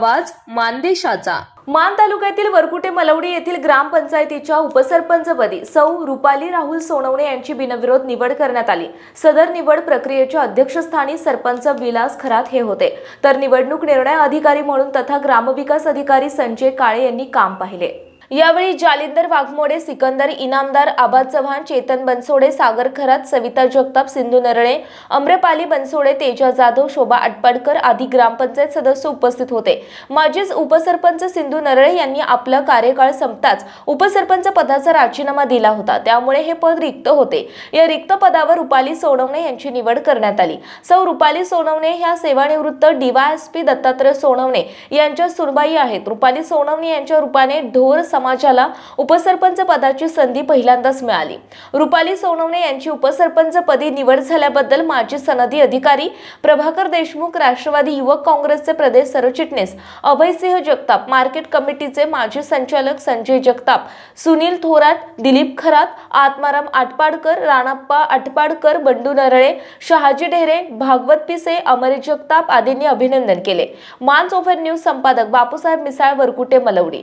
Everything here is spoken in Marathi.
आवाज मानदेशाचा. मान तालुक्यातील वरकुटे मलवडी येथील ग्रामपंचायतीच्या उपसरपंचपदी सौ रुपाली राहुल सोनवणे यांची बिनविरोध निवड करण्यात आली. सदर निवड प्रक्रियेच्या अध्यक्षस्थानी सरपंच विलास खरात हे होते. तर निवडणूक निर्णय अधिकारी म्हणून तथा ग्रामविकास अधिकारी संजय काळे यांनी काम पाहिले. यावेळी जालिंदर वाघमोडे सिकंदर इनामदार आबाद चव्हाण चेतन बनसोडे सागर खरात सविता जगताप सिंधू नरळे अम्रपाली बनसोडे तेजा जाधव शोभा आटपाडकर आदी ग्रामपंचायत सदस्य उपस्थित होते. माजीच उपसरपंच सिंधू नरळे यांनी आपला कार्यकाळ संपताच उपसरपंच पदाचा राजीनामा दिला होता. त्यामुळे हे पद रिक्त होते. या रिक्त पदावर रुपाली सोनवणे यांची निवड करण्यात आली. सौ रुपाली सोनवणे ह्या सेवानिवृत्त डीवायएसपी दत्तात्रय सोनवणे यांच्या सुनबाई आहेत. रुपाली सोनवणे यांच्या रूपाने ढोर समाजाला उपसरपंच पदाची संधी पहिल्यांदाच मिळाली. रुपाली सोनवणे यांची उपसरपंच पदी निवड झाल्याबद्दल माजी सनदी अधिकारी प्रभाकर देशमुख राष्ट्रवादी युवक काँग्रेसचे प्रदेश सरचिटणीस अभयसिंह जगताप मार्केट कमिटीचे माजी संचालक संजय जगताप सुनील थोरात दिलीप खरात आत्माराम आटपाडकर राणाप्पा आटपाडकर बंडू नरळे शहाजी ढेरे भागवत पिसे अमर जगताप आदींनी अभिनंदन केले. मान ओव्हर न्यूज संपादक बापूसाहेब मिसाळ वरकुटे मलवडी.